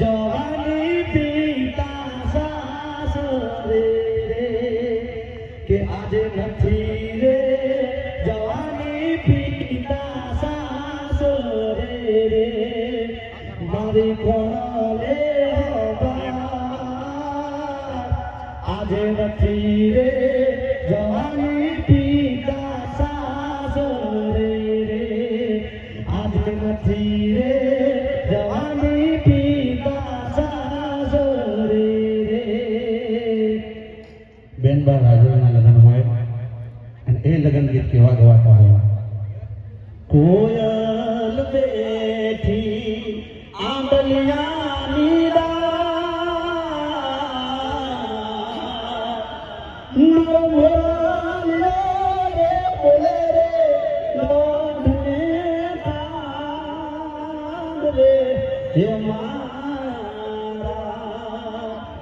જવાની પિતા સાસરે રે કે આજે નથી રે જવાની પિતા સાસરે રે મારી કોણે જવાની પિતા સાસરે રે આજે રે જવાની પિતા સાસરે રે બેન બા લગ્ન હોય અને એ લગ્ન ગીત કેવા ગવાતા હોય. કોયલ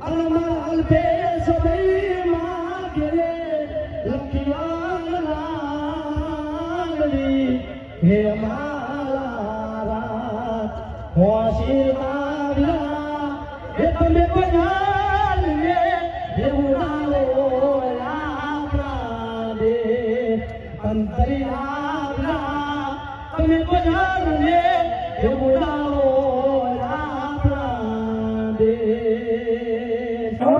અલમાલ પે સદૈ માગે લખિયા લાગલી હે મારા હોશી લાવ્યા હે તમે પજાલ લે હે ઉડાવો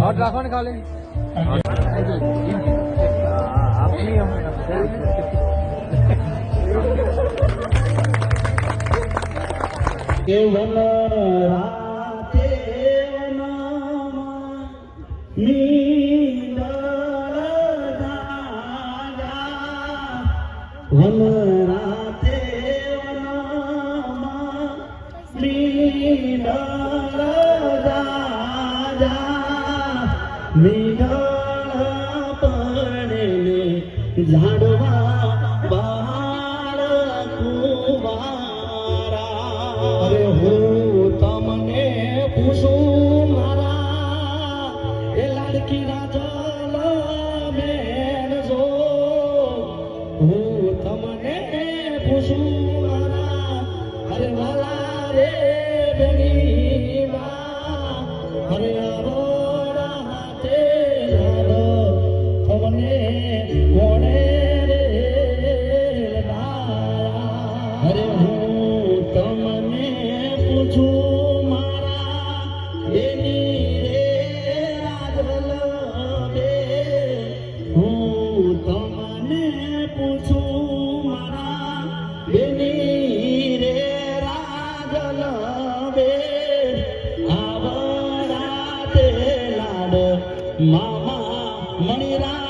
હોટ રાખો ને ખાલી. કેવન રાતે વન રાતે વનમાં નીંદણ દાદા. નીંદણ પડે ઝાડવા પૂછું મારા બેની રે રાજલ બે આવડા તે લાડ મામા મણિરાજે